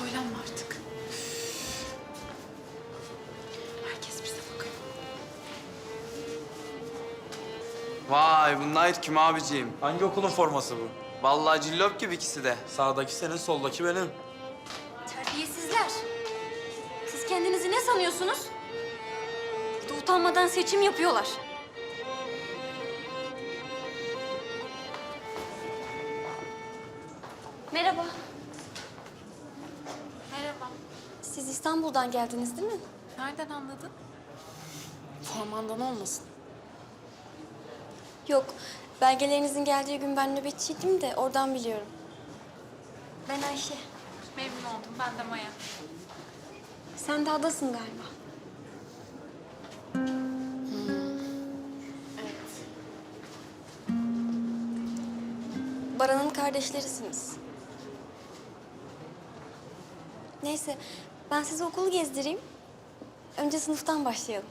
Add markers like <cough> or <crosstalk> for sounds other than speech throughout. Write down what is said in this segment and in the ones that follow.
Söylenme artık. Herkes bize bakıyor. Vay bunlar kim abiciğim? Hangi okulun forması bu? Vallahi cillop gibi ikisi de. Sağdaki senin, soldaki benim. Terbiyesizler. Siz kendinizi ne sanıyorsunuz? Bir utanmadan seçim yapıyorlar. Merhaba. Siz İstanbul'dan geldiniz değil mi? Nereden anladın? Formandan olmasın. Yok. Belgelerinizin geldiği gün ben nöbetçiydim de oradan biliyorum. Ben Ayşe. Memnun oldum. Ben de Maya. Sen de adasın galiba. Evet. Baran'ın kardeşlerisiniz. Neyse, ben size okulu gezdireyim. Önce sınıftan başlayalım.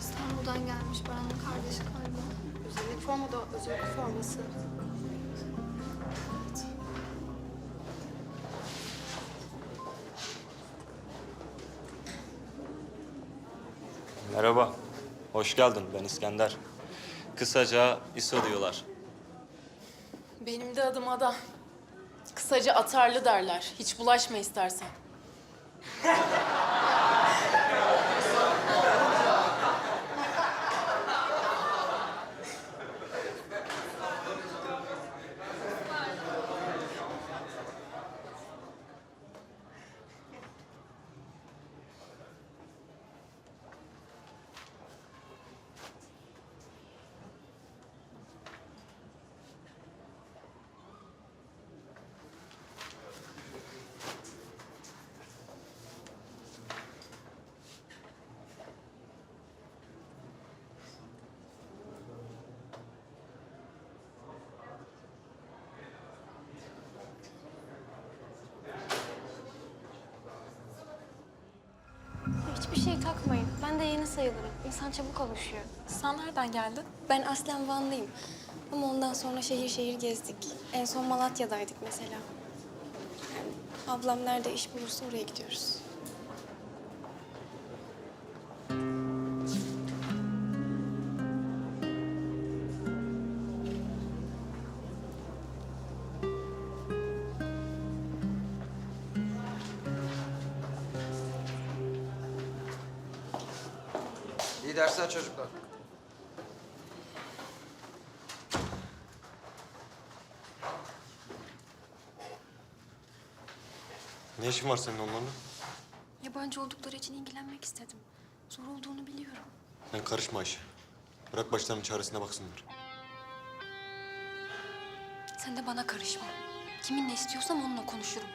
İstanbul'dan gelmiş Baran'ın kardeşi galiba. Özellik forma da özellik forması. Merhaba, hoş geldin. Ben İskender. Kısaca İso diyorlar. Benim de adım Ada. Kısaca atarlı derler. Hiç bulaşma istersen. <laughs> Hiçbir şey takmayın. Ben de yeni sayılırım. İnsan çabuk alışıyor. Sen nereden geldin? Ben aslen Vanlıyım. Ama ondan sonra şehir şehir gezdik. En son Malatya'daydık mesela. Ablam nerede iş bulursa oraya gidiyoruz. İyi dersler çocuklar. Ne işin var senin onlarla? Yabancı oldukları için ilgilenmek istedim. Zor olduğunu biliyorum. Sen karışma Ayşe. Bırak başlarının çaresine baksınlar. Sen de bana karışma. Kiminle istiyorsam onunla konuşurum.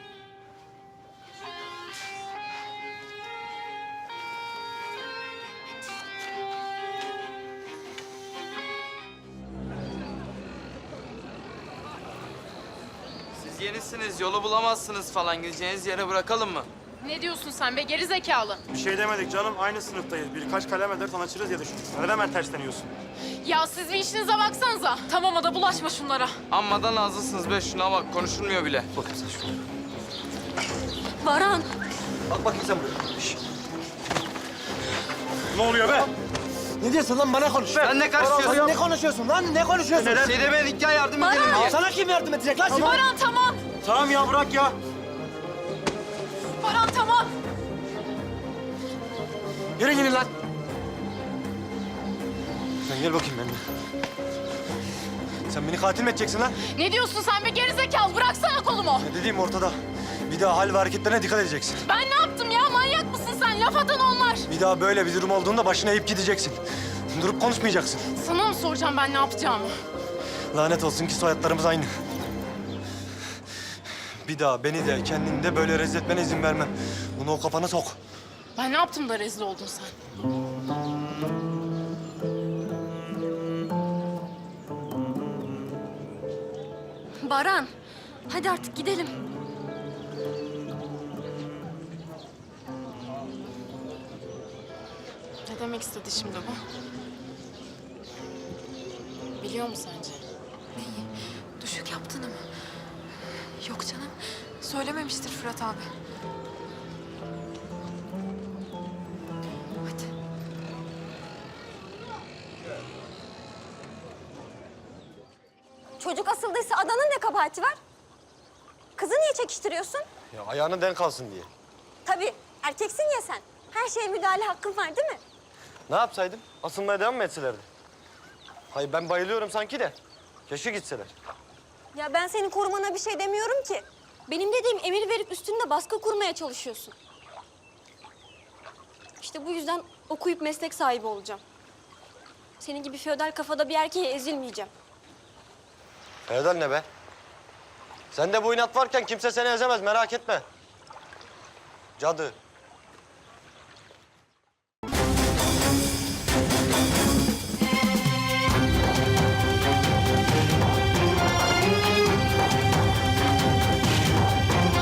Yenisiniz, yolu bulamazsınız falan. Gideceğiniz yere bırakalım mı? Ne diyorsun sen be geri zekalı? Bir şey demedik canım. Aynı sınıftayız. Birkaç kalem eder tanışırız ya düşündük. Neden hemen tersleniyorsun? Ya siz bir işinize baksanıza. Tamam Ada bulaşma şunlara. Amma da nazlısınız be şuna bak, konuşulmuyor bile. Bakın sen şuna. Baran! Bak bakayım sen buraya. Ne oluyor be? Ne diyorsun lan bana konuş. Ben ne karışıyorsun? Ne konuşuyorsun lan? Ne konuşuyorsun? Şey demedik ya yardım edelim diye. Sana kim yardım edecek lan? Tamam. Baran tamam. Tamam ya bırak ya. Baran tamam. Yürü gidin lan. Sen gel bakayım benimle. Sen beni katil mi edeceksin lan? Ne diyorsun sen be geri zekalı? Bıraksana kolumu. Ne dediğim ortada. Bir daha hal ve hareketlerine dikkat edeceksin. Ben ne yaptım ya? Manyak mısın sen? Laf atan onlar. Bir daha böyle bir durum olduğunda başına eğip gideceksin. Durup konuşmayacaksın. Sana mı soracağım ben ne yapacağımı? Lanet olsun ki soyadlarımız aynı. Bir daha beni de kendini de böyle rezil etmene izin vermem. Bunu o kafana sok. Ben ne yaptım da rezil oldun sen? Baran! Hadi artık gidelim. Ne demek istedi şimdi bu? Biliyor mu sence? Neyi? Düşük yaptığını mı? Yok canım. Söylememiştir Fırat abi. Hadi. Çocuk asıldıysa adanın ne kabahati var? Kızı niye çekiştiriyorsun? Ya ayağına denk alsın diye. Tabii erkeksin ya sen. Her şeye müdahale hakkın var değil mi? Ne yapsaydım? Asılmaya devam mı etselerdi? Hayır ben bayılıyorum sanki de. Keşke gitseler. Ya ben senin korumana bir şey demiyorum ki. Benim dediğim emir verip üstünde baskı kurmaya çalışıyorsun. İşte bu yüzden okuyup meslek sahibi olacağım. Senin gibi feodal kafada bir erkeğe ezilmeyeceğim. Feodal ne be? Sende bu inat varken kimse seni ezemez merak etme. Cadı,